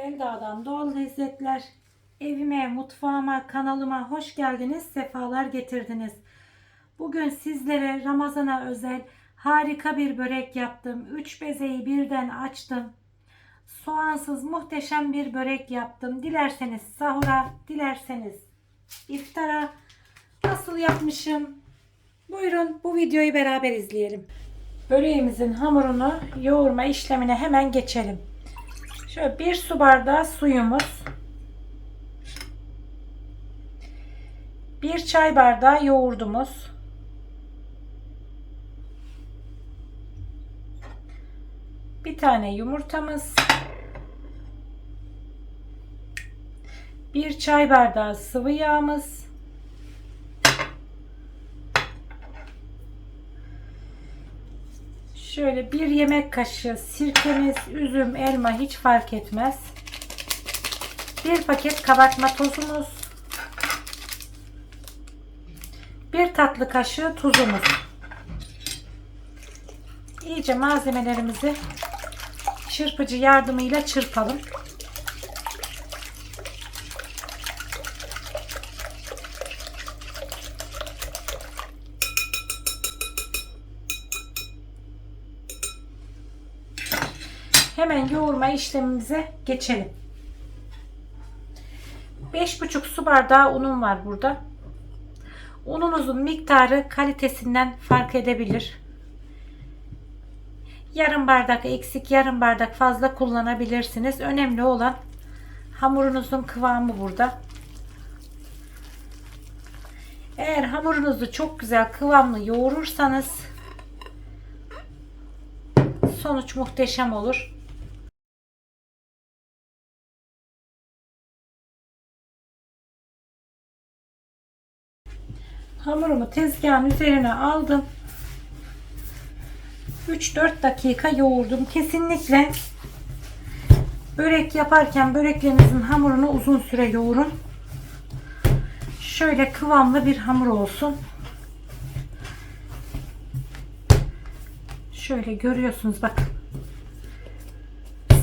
Selda'dan doğal lezzetler. Evime, mutfağıma, kanalıma hoş geldiniz, sefalar getirdiniz. Bugün sizlere Ramazan'a özel harika bir börek yaptım. Üç bezeyi birden açtım. Soğansız muhteşem bir börek yaptım. Dilerseniz sahura, dilerseniz iftara nasıl yapmışım? Buyurun bu videoyu beraber izleyelim. Böreğimizin hamurunu yoğurma işlemine hemen geçelim. Şöyle bir su bardağı suyumuz. Bir çay bardağı yoğurdumuz. Bir tane yumurtamız. Bir çay bardağı sıvı yağımız. Şöyle bir yemek kaşığı sirkemiz, üzüm, elma hiç fark etmez. Bir paket kabartma tozumuz. Bir tatlı kaşığı tuzumuz. İyice malzemelerimizi çırpıcı yardımıyla çırpalım. Hemen yoğurma işlemimize geçelim. 5,5 su bardağı unum var burada. Ununuzun miktarı kalitesinden fark edebilir. Yarım bardak eksik, yarım bardak fazla kullanabilirsiniz. Önemli olan hamurunuzun kıvamı burada. Eğer hamurunuzu çok güzel kıvamlı yoğurursanız sonuç muhteşem olur. Hamurumu tezgahın üzerine aldım. 3-4 dakika yoğurdum. Kesinlikle börek yaparken böreklerinizin hamurunu uzun süre yoğurun. Şöyle kıvamlı bir hamur olsun. Şöyle görüyorsunuz bak.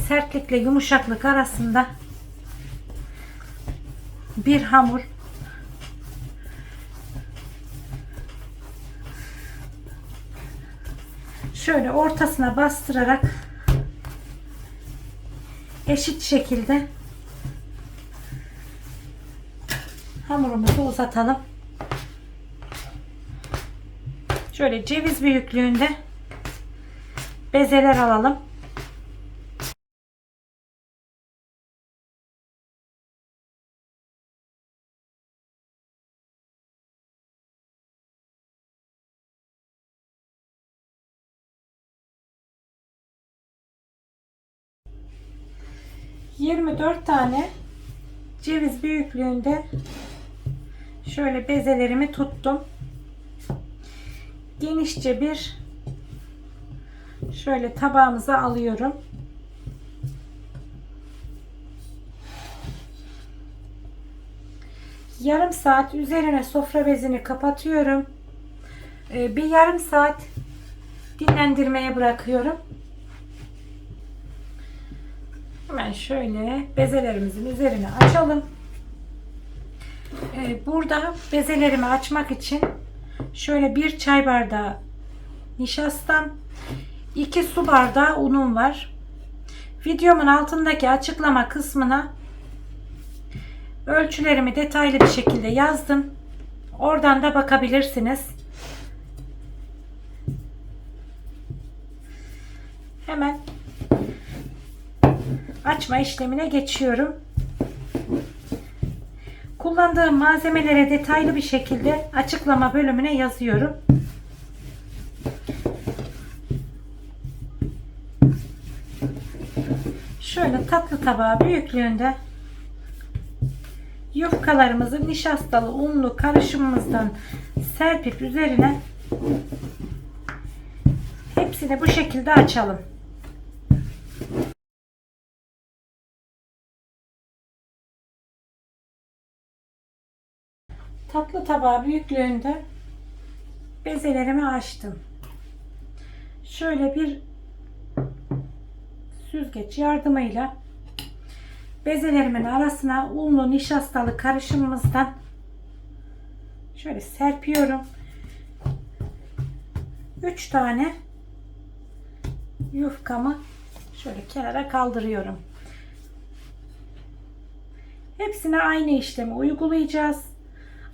Sertlikle yumuşaklık arasında bir hamur. Şöyle ortasına bastırarak eşit şekilde hamurumuzu uzatalım. Şöyle ceviz büyüklüğünde bezeler alalım. Yirmi dört tane ceviz büyüklüğünde şöyle bezelerimi tuttum. Genişçe bir şöyle tabağımıza alıyorum. Yarım saat üzerine sofra bezini kapatıyorum. Ee, Bir yarım saat dinlendirmeye bırakıyorum. Hemen şöyle bezelerimizin üzerine açalım. Ee, Burada bezelerimi açmak için şöyle bir çay bardağı nişastam, 2 su bardağı unum var. Videomun altındaki açıklama kısmına ölçülerimi detaylı bir şekilde yazdım. Oradan da bakabilirsiniz. Hemen açma işlemine geçiyorum. Kullandığım malzemelere detaylı bir şekilde açıklama bölümüne yazıyorum. Şöyle tatlı tabağı büyüklüğünde yufkalarımızı nişastalı unlu karışımımızdan serpip üzerine hepsini bu şekilde açalım. Tatlı tabağı büyüklüğünde bezelerimi açtım. Şöyle bir süzgeç yardımıyla bezelerimin arasına unlu nişastalı karışımımızdan şöyle serpiyorum. 3 tane yufkamı şöyle kenara kaldırıyorum. Hepsine aynı işlemi uygulayacağız.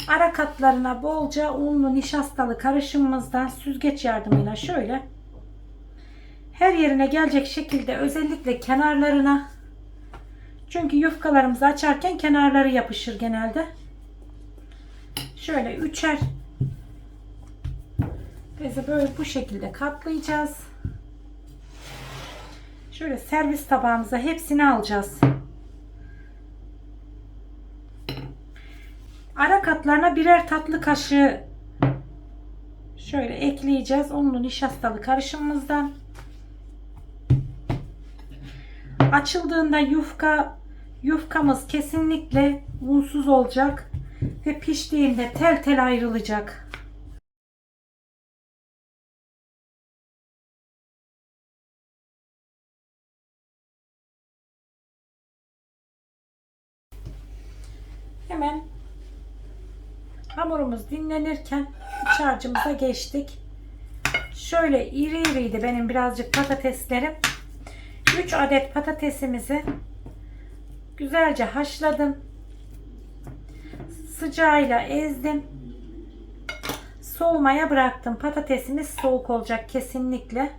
Ara katlarına bolca unlu nişastalı karışımımızdan süzgeç yardımıyla şöyle her yerine gelecek şekilde özellikle kenarlarına çünkü yufkalarımızı açarken kenarları yapışır genelde. Şöyle üçer bezi böyle bu şekilde katlayacağız. Şöyle servis tabağımıza hepsini alacağız. Ara katlarına birer tatlı kaşığı şöyle ekleyeceğiz. Unlu nişastalı karışımımızdan. Açıldığında yufka yufkamız kesinlikle unsuz olacak ve piştiğinde tel tel ayrılacak. Hamurumuz dinlenirken iç harcımıza geçtik. Şöyle iri iriydi benim birazcık patateslerim. 3 adet patatesimizi güzelce haşladım. Sıcağıyla ezdim. Soğumaya bıraktım. Patatesimiz soğuk olacak kesinlikle.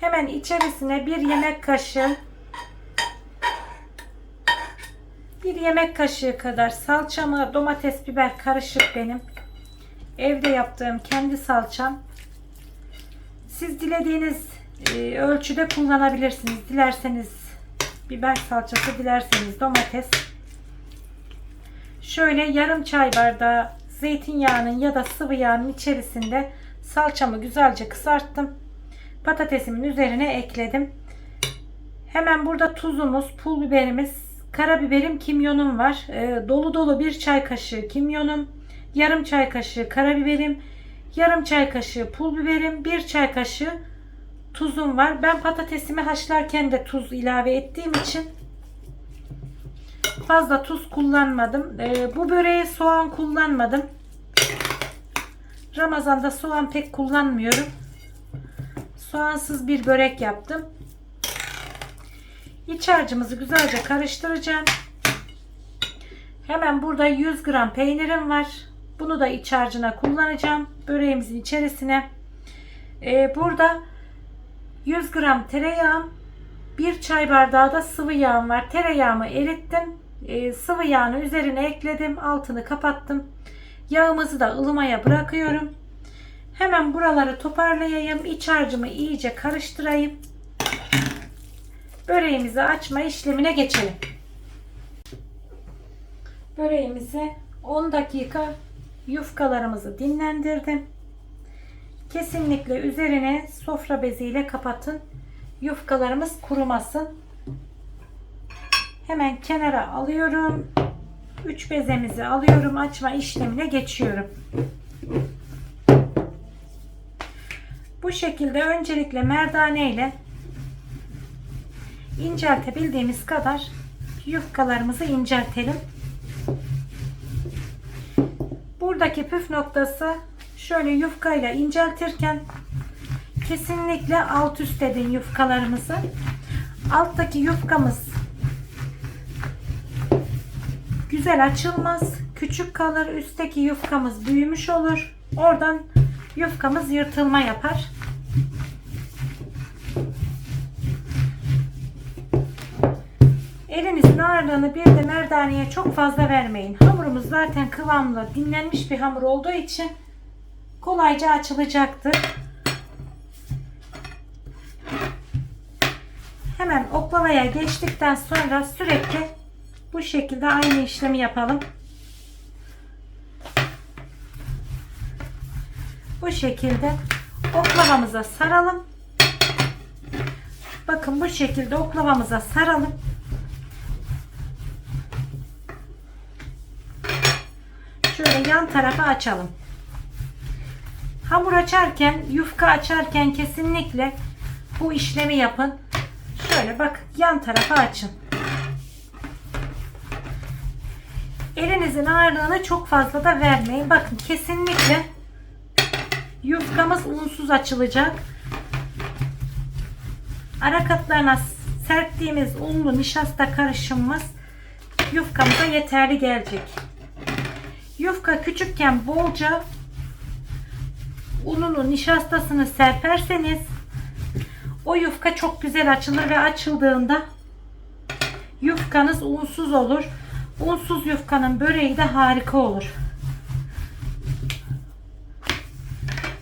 Hemen içerisine bir yemek kaşığı bir yemek kaşığı kadar salçamı domates biber karışık benim. Evde yaptığım kendi salçam. Siz dilediğiniz e, ölçüde kullanabilirsiniz. Dilerseniz biber salçası, dilerseniz domates. Şöyle yarım çay bardağı zeytinyağının ya da sıvı yağının içerisinde salçamı güzelce kızarttım. Patatesimin üzerine ekledim. Hemen burada tuzumuz, pul biberimiz, karabiberim, kimyonum var. E, dolu dolu bir çay kaşığı kimyonum, yarım çay kaşığı karabiberim, yarım çay kaşığı pul biberim, bir çay kaşığı tuzum var. Ben patatesimi haşlarken de tuz ilave ettiğim için fazla tuz kullanmadım. Ee, bu böreğe soğan kullanmadım. Ramazan'da soğan pek kullanmıyorum. Soğansız bir börek yaptım. İç harcımızı güzelce karıştıracağım. Hemen burada 100 gram peynirim var. Bunu da iç harcına kullanacağım. Böreğimizin içerisine. Ee, burada 100 gram tereyağım, 1 çay bardağı da sıvı yağım var. Tereyağımı erittim. Ee, sıvı yağını üzerine ekledim. Altını kapattım. Yağımızı da ılımaya bırakıyorum. Hemen buraları toparlayayım. İç harcımı iyice karıştırayım. Böreğimizi açma işlemine geçelim. Böreğimizi 10 dakika yufkalarımızı dinlendirdim. Kesinlikle üzerine sofra beziyle kapatın. Yufkalarımız kurumasın. Hemen kenara alıyorum. 3 bezemizi alıyorum. Açma işlemine geçiyorum. Bu şekilde öncelikle merdane ile inceltebildiğimiz kadar yufkalarımızı inceltelim. Buradaki püf noktası şöyle yufkayla inceltirken kesinlikle alt üst edin yufkalarımızı. Alttaki yufkamız güzel açılmaz. Küçük kalır. Üstteki yufkamız büyümüş olur. Oradan yufkamız yırtılma yapar. Elinizin ağırlığını bir de merdaneye çok fazla vermeyin. Hamurumuz zaten kıvamlı, dinlenmiş bir hamur olduğu için kolayca açılacaktır. Hemen oklavaya geçtikten sonra sürekli bu şekilde aynı işlemi yapalım. Bu şekilde oklavamıza saralım. Bakın bu şekilde oklavamıza saralım. Şöyle yan tarafa açalım. Hamur açarken, yufka açarken kesinlikle bu işlemi yapın. Şöyle bak yan tarafa açın. Elinizin ağırlığını çok fazla da vermeyin. Bakın kesinlikle yufkamız unsuz açılacak. Ara katlarına serptiğimiz unlu nişasta karışımımız yufkamıza yeterli gelecek. Yufka küçükken bolca ununu nişastasını serperseniz o yufka çok güzel açılır ve açıldığında yufkanız unsuz olur. Unsuz yufkanın böreği de harika olur.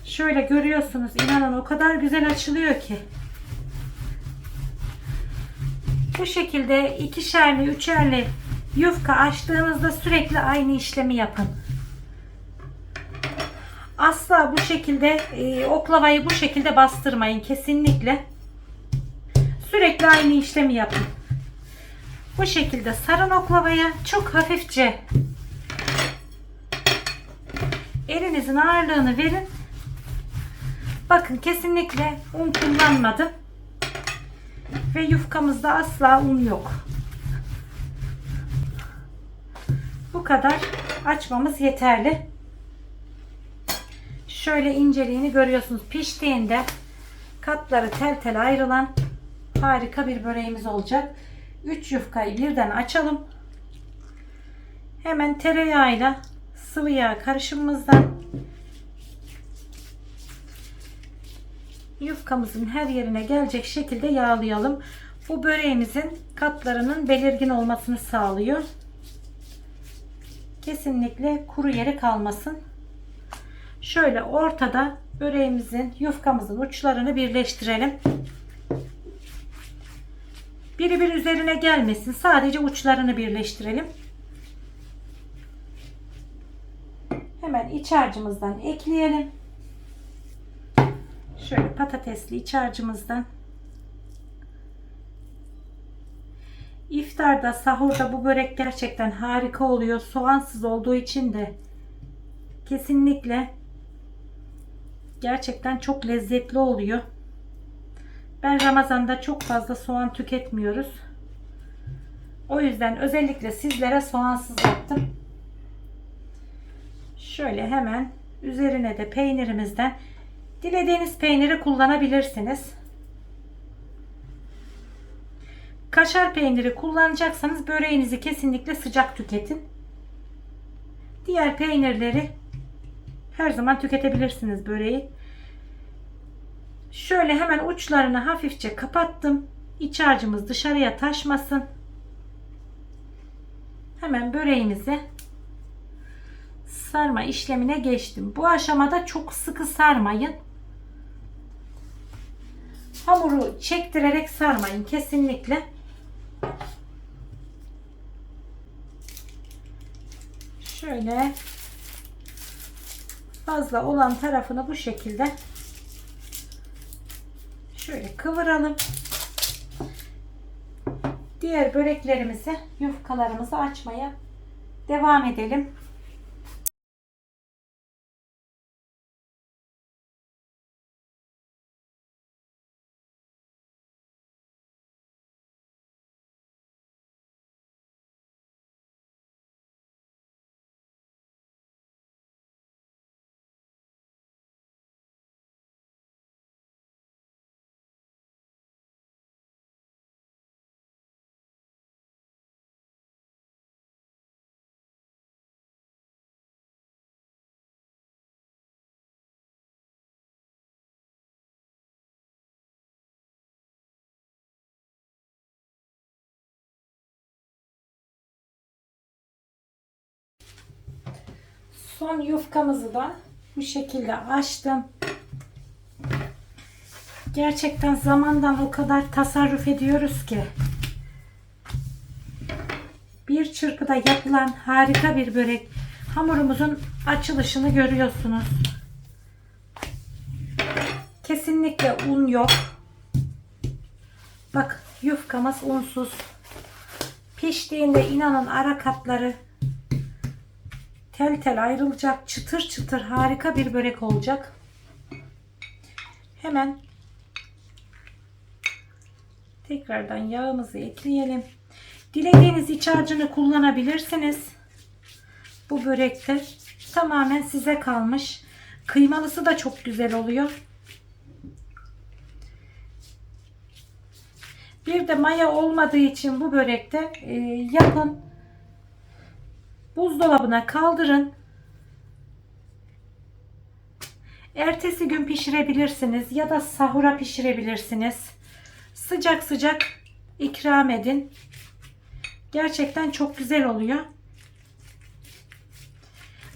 Şöyle görüyorsunuz inanın o kadar güzel açılıyor ki. Bu şekilde ikişerli üçerli yufka açtığınızda sürekli aynı işlemi yapın. Asla bu şekilde e, oklavayı bu şekilde bastırmayın kesinlikle. Sürekli aynı işlemi yapın. Bu şekilde sarın oklavaya çok hafifçe elinizin ağırlığını verin. Bakın kesinlikle un kullanmadım. Ve yufkamızda asla un yok. Bu kadar açmamız yeterli. Şöyle inceliğini görüyorsunuz. Piştiğinde katları tel tel ayrılan harika bir böreğimiz olacak. 3 yufkayı birden açalım. Hemen tereyağıyla sıvı yağ karışımımızdan yufkamızın her yerine gelecek şekilde yağlayalım. Bu böreğimizin katlarının belirgin olmasını sağlıyor. Kesinlikle kuru yeri kalmasın. Şöyle ortada böreğimizin yufkamızın uçlarını birleştirelim. Biri bir üzerine gelmesin. Sadece uçlarını birleştirelim. Hemen iç harcımızdan ekleyelim. Şöyle patatesli iç harcımızdan. İftarda, sahurda bu börek gerçekten harika oluyor. Soğansız olduğu için de kesinlikle gerçekten çok lezzetli oluyor. Ben Ramazan'da çok fazla soğan tüketmiyoruz. O yüzden özellikle sizlere soğansız yaptım. Şöyle hemen üzerine de peynirimizden dilediğiniz peyniri kullanabilirsiniz. Kaşar peyniri kullanacaksanız böreğinizi kesinlikle sıcak tüketin. Diğer peynirleri her zaman tüketebilirsiniz böreği. Şöyle hemen uçlarını hafifçe kapattım. İç harcımız dışarıya taşmasın. Hemen böreğimizi sarma işlemine geçtim. Bu aşamada çok sıkı sarmayın. Hamuru çektirerek sarmayın kesinlikle. Şöyle fazla olan tarafını bu şekilde şöyle kıvıralım. Diğer böreklerimizi, yufkalarımızı açmaya devam edelim. Son yufkamızı da bu şekilde açtım. Gerçekten zamandan o kadar tasarruf ediyoruz ki. Bir çırpıda yapılan harika bir börek. Hamurumuzun açılışını görüyorsunuz. Kesinlikle un yok. Bak yufkamız unsuz. Piştiğinde inanın ara katları tel tel ayrılacak. Çıtır çıtır harika bir börek olacak. Hemen Tekrardan yağımızı ekleyelim. Dilediğiniz iç harcını kullanabilirsiniz. Bu börekte tamamen size kalmış. Kıymalısı da çok güzel oluyor. Bir de maya olmadığı için bu börekte e, yapın. Buzdolabına kaldırın. Ertesi gün pişirebilirsiniz ya da sahura pişirebilirsiniz. Sıcak sıcak ikram edin. Gerçekten çok güzel oluyor.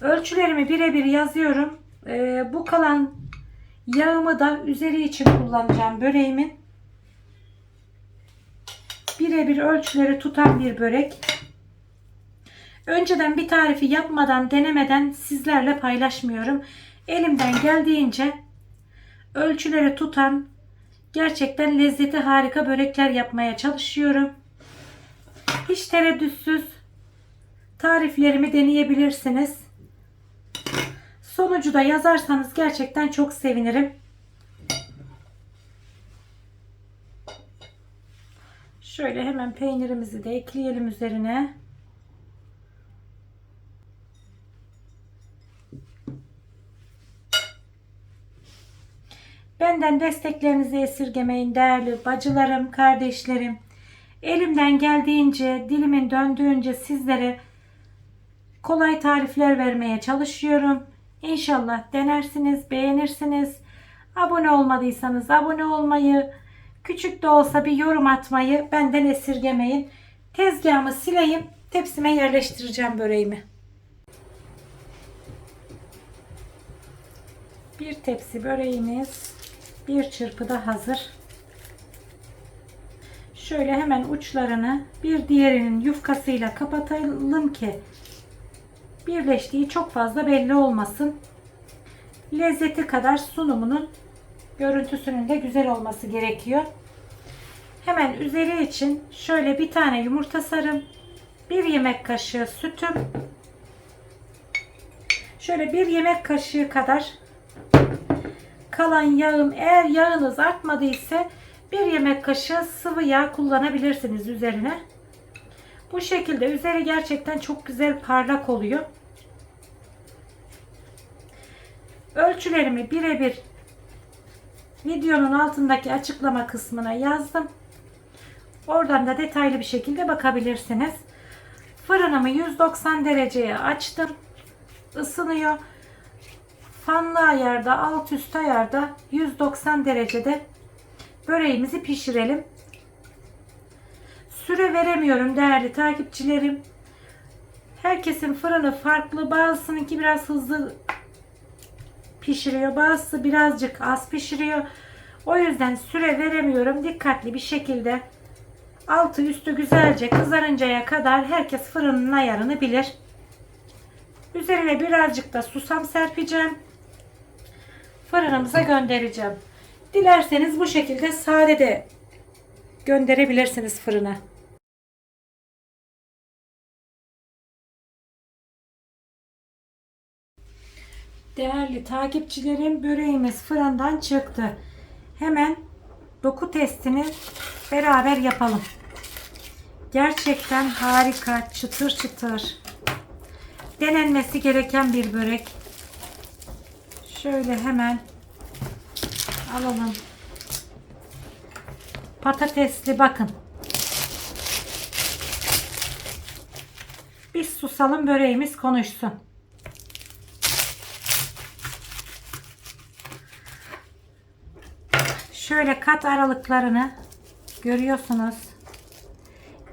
Ölçülerimi birebir yazıyorum. Ee, bu kalan yağımı da üzeri için kullanacağım böreğimin. Birebir ölçüleri tutan bir börek. Önceden bir tarifi yapmadan, denemeden sizlerle paylaşmıyorum. Elimden geldiğince ölçüleri tutan, gerçekten lezzeti harika börekler yapmaya çalışıyorum. Hiç tereddütsüz tariflerimi deneyebilirsiniz. Sonucu da yazarsanız gerçekten çok sevinirim. Şöyle hemen peynirimizi de ekleyelim üzerine. Benden desteklerinizi esirgemeyin değerli bacılarım, kardeşlerim. Elimden geldiğince, dilimin döndüğünce sizlere kolay tarifler vermeye çalışıyorum. İnşallah denersiniz, beğenirsiniz. Abone olmadıysanız abone olmayı, küçük de olsa bir yorum atmayı benden esirgemeyin. Tezgahımı sileyim, tepsime yerleştireceğim böreğimi. Bir tepsi böreğimiz bir çırpıda hazır. Şöyle hemen uçlarını bir diğerinin yufkasıyla kapatalım ki birleştiği çok fazla belli olmasın. Lezzeti kadar sunumunun görüntüsünün de güzel olması gerekiyor. Hemen üzeri için şöyle bir tane yumurta sarım, bir yemek kaşığı sütüm, şöyle bir yemek kaşığı kadar kalan yağım eğer yağınız artmadıysa bir yemek kaşığı sıvı yağ kullanabilirsiniz üzerine. Bu şekilde üzeri gerçekten çok güzel parlak oluyor. Ölçülerimi birebir videonun altındaki açıklama kısmına yazdım. Oradan da detaylı bir şekilde bakabilirsiniz. Fırınımı 190 dereceye açtım. Isınıyor. Fanlı ayarda, alt üst ayarda 190 derecede böreğimizi pişirelim. Süre veremiyorum değerli takipçilerim. Herkesin fırını farklı. Bazısınınki biraz hızlı pişiriyor. Bazısı birazcık az pişiriyor. O yüzden süre veremiyorum. Dikkatli bir şekilde altı üstü güzelce kızarıncaya kadar herkes fırının ayarını bilir. Üzerine birazcık da susam serpeceğim. Fırınımıza göndereceğim. Dilerseniz bu şekilde sade de gönderebilirsiniz fırına. Değerli takipçilerim böreğimiz fırından çıktı. Hemen doku testini beraber yapalım. Gerçekten harika, çıtır çıtır. Denenmesi gereken bir börek. Şöyle hemen alalım. Patatesli bakın. Biz susalım böreğimiz konuşsun. Şöyle kat aralıklarını görüyorsunuz.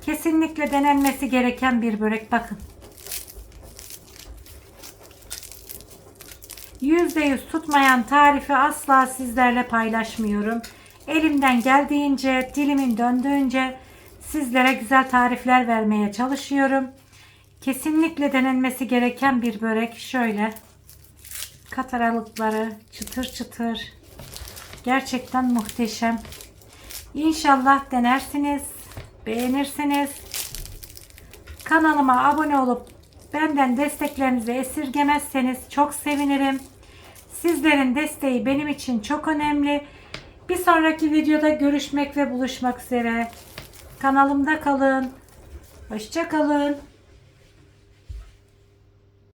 Kesinlikle denenmesi gereken bir börek bakın. %100 tutmayan tarifi asla sizlerle paylaşmıyorum. Elimden geldiğince, dilimin döndüğünce sizlere güzel tarifler vermeye çalışıyorum. Kesinlikle denenmesi gereken bir börek. Şöyle kat aralıkları çıtır çıtır. Gerçekten muhteşem. İnşallah denersiniz, beğenirsiniz. Kanalıma abone olup benden desteklerinizi esirgemezseniz çok sevinirim. Sizlerin desteği benim için çok önemli. Bir sonraki videoda görüşmek ve buluşmak üzere. Kanalımda kalın. Hoşça kalın.